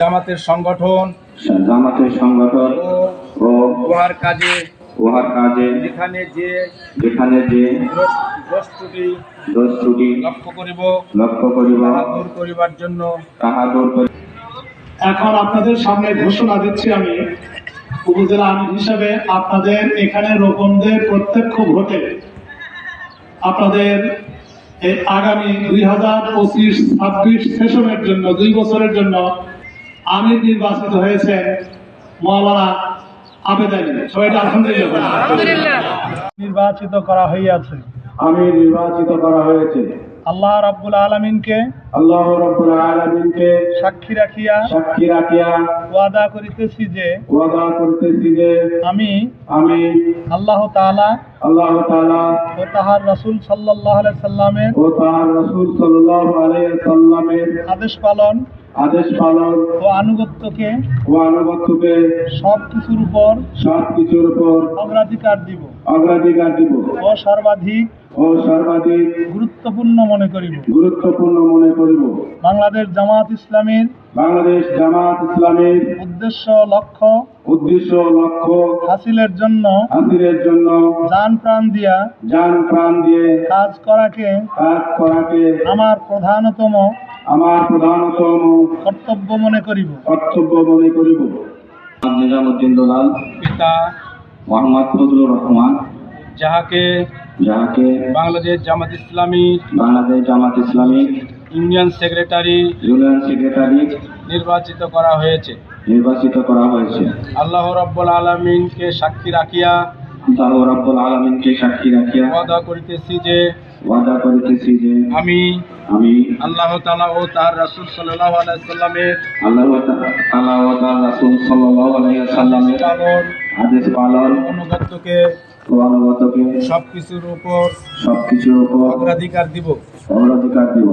জামাতের সংগঠন জামাতের সংগঠন ও উহার কাজে উহার কাজে যেখানে যে যেখানে যে দোষ দোষ ত্রুটি দোষ ত্রুটি লক্ষ্য করিব লক্ষ্য করিব দূর করিবার জন্য তাহা দূর করি এখন আপনাদের সামনে ঘোষণা দিচ্ছি আমি উপজেলা আমির হিসাবে আপনাদের এখানে রোপণদের প্রত্যক্ষ ভোটে আপনাদের আগামী দুই হাজার পঁচিশ ছাব্বিশ সেশনের জন্য দুই বছরের জন্য আমির নির্বাচিত হয়েছে মৌলানা আবেদানি সবাই এটা আলহামদুলিল্লাহ নির্বাচিত করা হইয়াছে। আমি নির্বাচিত করা হয়েছে। আল্লাহ রাব্বুল আলমিনকে আল্লাহ রব্বুল আলামিনকে সাক্ষী রাখিয়া সাক্ষী রাখিয়া ওয়াদা করিতেছি যে ওয়াদা করতেছি যে আমি আমি আল্লাহ তাআলা আল্লাহ তাআলা ও তাহার রাসূল সাল্লাল্লাহু আলাইহি সাল্লামের ও তার রাসূল সাল্লাল্লাহু আলাইহি সাল্লামের আদেশ পালন আদেশ পালন ও আনুগত্যকে ও আনুগত্যকে উপর সব কিছুর উপর অগ্রাধিকার দিব। অগ্রাধিকার দিব। ও সর্বাধিক ও সর্বাধিক গুরুত্বপূর্ণ মনে করিব। গুরুত্বপূর্ণ মনে করিব। বাংলাদেশ জামাত ইসলামীর বাংলাদেশ জামাত ইসলামের উদ্দেশ্য লক্ষ্য উদ্দেশ্য লক্ষ্য হাসিলের জন্য হাসিলের জন্য যান প্রাণ দিয়া যান প্রাণ দিয়ে কাজ করাকে কাজ করাকে আমার প্রধানতম আমার প্রধানতম কর্তব্য মনে করিব। কর্তব্য মনে করিব। নিজামুদ্দিন দোলাল। পিতা মোহাম্মদ ফজলুর রহমান। যাহাকে যাহাকে Bangladesh Jamaat Islami Bangladesh Jamaat Islami union secretary union secretary নির্বাচিত করা হয়েছে। নির্বাচিত করা হয়েছে। আল্লাহ রব্বুল আলমিনকে সাক্ষী রাখিয়া তাহ রব্বুল আলমিনকে সাক্ষী রাখিয়া ওয়াদা করিতেছি যে ওয়াদা করিতেছি যে আমি আমি আল্লাহ তালা ও তার রাসুল সাল্লাহ আলাইসাল্লামের আল্লাহ তাআলা ও তার রাসূল সাল্লাল্লাহু আলাইহি সাল্লামের পালন আদেশ পালন অনুগত্যকে ও অনুগতকে সব কিছুর উপর সবকিছুর উপর অগ্রাধিকার দিব। অগ্রাধিকার দিব।